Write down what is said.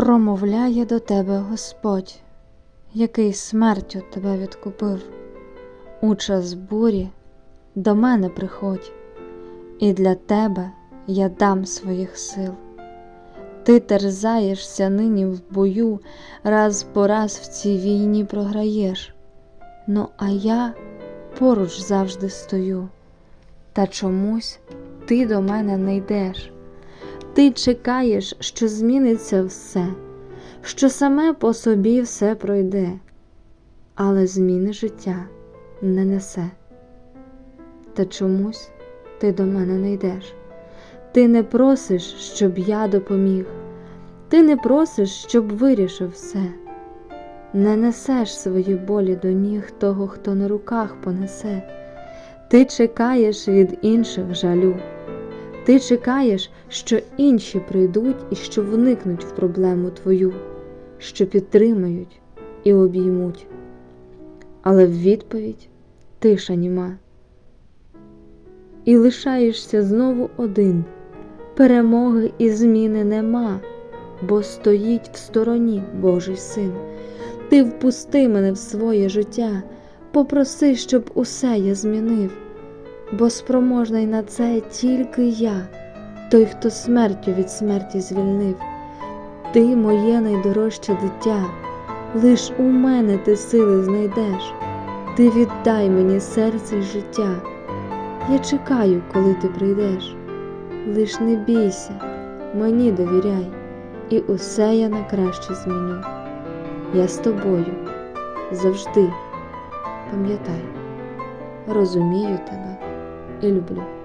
Промовляє до тебе Господь, який смертю тебе відкупив. У час бурі до мене приходь, і для тебе я дам своїх сил. Ти терзаєшся нині в бою, раз по раз в цій війні програєш. Ну, а я поруч завжди стою, та чомусь ти до мене не йдеш. Ти чекаєш, що зміниться все, що саме по собі все пройде, але зміни життя не несе. Та чомусь ти до мене не йдеш. Ти не просиш, щоб я допоміг, ти не просиш, щоб вирішив все. Не несеш свої болі до ніг того, хто на руках понесе. Ти чекаєш від інших жалю. Ти чекаєш, що інші прийдуть і що вникнуть в проблему твою, що підтримають і обіймуть. Але в відповідь тиша німа. І лишаєшся знову один. Перемоги і зміни нема, бо стоїть в стороні Божий син. Ти впусти мене в своє життя, попроси, щоб усе я змінив бо спроможний на це тільки я, той, хто смертю від смерті звільнив. Ти моє найдорожче дитя, лиш у мене ти сили знайдеш, ти віддай мені серце й життя. Я чекаю, коли ти прийдеш. Лиш не бійся, мені довіряй, і усе я на краще зміню. Я з тобою завжди пам'ятай, розумію тебе і люблю.